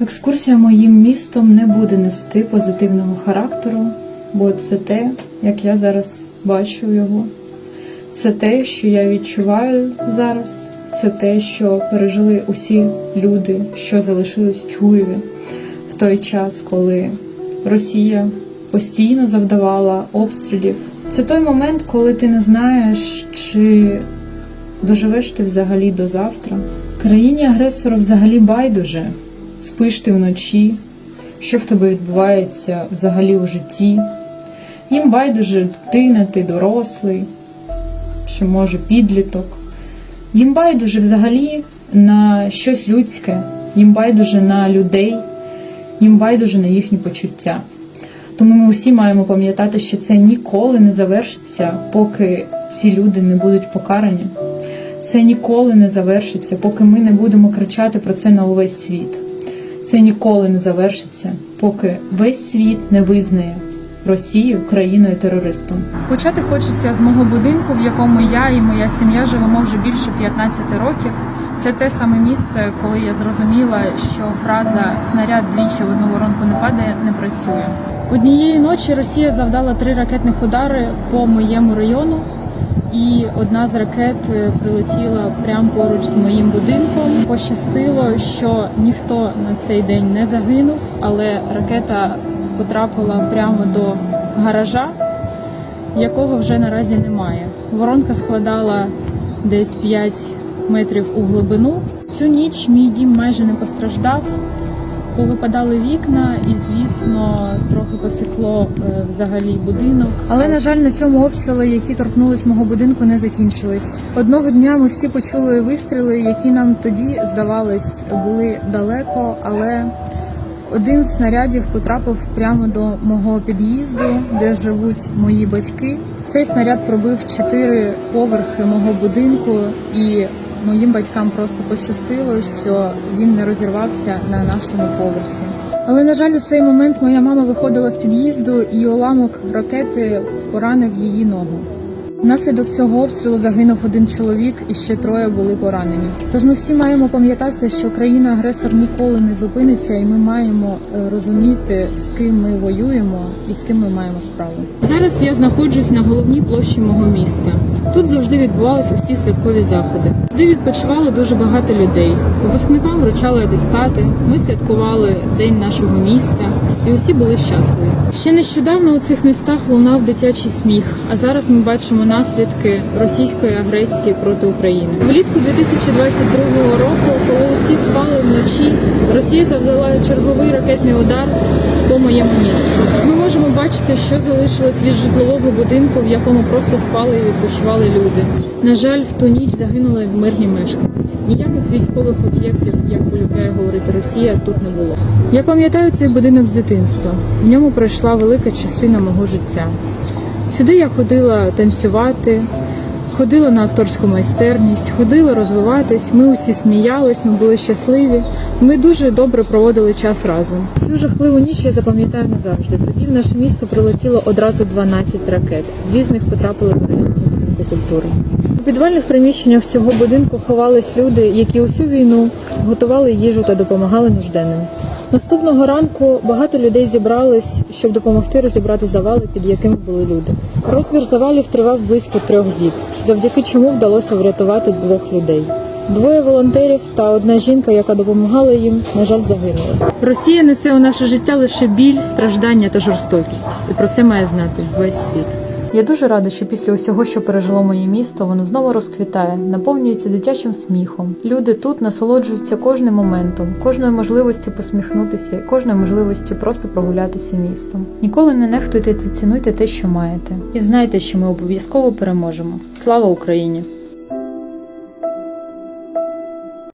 Екскурсія моїм містом не буде нести позитивного характеру, бо це те, як я зараз бачу його. Це те, що я відчуваю зараз. Це те, що пережили усі люди, що залишились Чуєві в той час, коли Росія постійно завдавала обстрілів. Це той момент, коли ти не знаєш, чи доживеш ти взагалі до завтра. Країні агресору взагалі байдуже. Спиш ти вночі, що в тебе відбувається взагалі у житті. Їм байдуже дитина, ти дорослий, чи може підліток. Їм байдуже взагалі на щось людське, їм байдуже на людей, їм байдуже на їхні почуття. Тому ми усі маємо пам'ятати, що це ніколи не завершиться, поки ці люди не будуть покарані. Це ніколи не завершиться, поки ми не будемо кричати про це на увесь світ. Це ніколи не завершиться, поки весь світ не визнає Росію країною терористом. Почати хочеться з мого будинку, в якому я і моя сім'я живемо вже більше 15 років. Це те саме місце, коли я зрозуміла, що фраза снаряд двічі в одну воронку не падає не працює. Однієї ночі Росія завдала три ракетних удари по моєму району, і одна з ракет е, прилетіла прямо поруч з моїм будинком. Пощастило, що ніхто на цей день не загинув, але ракета потрапила прямо до гаража, якого вже наразі немає. Воронка складала десь 5 метрів у глибину. Цю ніч мій дім майже не постраждав. Повипадали вікна, і звісно, трохи посікло е, взагалі будинок. Але на жаль, на цьому обстріли, які торкнулись мого будинку, не закінчились. Одного дня ми всі почули вистріли, які нам тоді здавались були далеко, але один з снарядів потрапив прямо до мого під'їзду, де живуть мої батьки. Цей снаряд пробив чотири поверхи мого будинку, і моїм батькам просто пощастило, що він не розірвався на нашому поверсі. Але на жаль, у цей момент моя мама виходила з під'їзду, і уламок ракети поранив її ногу. Внаслідок цього обстрілу загинув один чоловік і ще троє були поранені. Тож ми всі маємо пам'ятати, що країна-агресор ніколи не зупиниться, і ми маємо е, розуміти, з ким ми воюємо і з ким ми маємо справу. Зараз я знаходжусь на головній площі мого міста. Тут завжди відбувались усі святкові заходи. Завжди відпочивало дуже багато людей. Випускникам вручали атестати. Ми святкували день нашого міста, і усі були щасливі. Ще нещодавно у цих містах лунав дитячий сміх, а зараз ми бачимо наслідки російської агресії проти України. Влітку 2022 року, коли усі спали вночі, Росія завдала черговий ракетний удар по моєму місту. Ми можемо бачити, що залишилось від житлового будинку, в якому просто спали і відпочивали люди. На жаль, в ту ніч загинули мирні мешканці. Ніяких військових об'єктів, як полюбляє говорити Росія, тут не було. Я пам'ятаю цей будинок з дитинства. В ньому пройшла велика частина мого життя. Сюди я ходила танцювати, ходила на акторську майстерність, ходила розвиватись. Ми усі сміялись, ми були щасливі. Ми дуже добре проводили час разом. Цю жахливу ніч я запам'ятаю назавжди. Тоді в наше місто прилетіло одразу 12 ракет. Дві з них потрапили до районного будинку культури. У підвальних приміщеннях цього будинку ховались люди, які усю війну готували їжу та допомагали нужденним. Наступного ранку багато людей зібрались, щоб допомогти розібрати завали, під якими були люди. Розбір завалів тривав близько трьох діб, завдяки чому вдалося врятувати двох людей. Двоє волонтерів та одна жінка, яка допомагала їм, на жаль, загинули. Росія несе у наше життя лише біль, страждання та жорстокість, і про це має знати весь світ. Я дуже рада, що після усього, що пережило моє місто, воно знову розквітає, наповнюється дитячим сміхом. Люди тут насолоджуються кожним моментом, кожною можливістю посміхнутися, кожною можливістю просто прогулятися містом. Ніколи не нехтуйте та цінуйте те, що маєте, і знайте, що ми обов'язково переможемо. Слава Україні!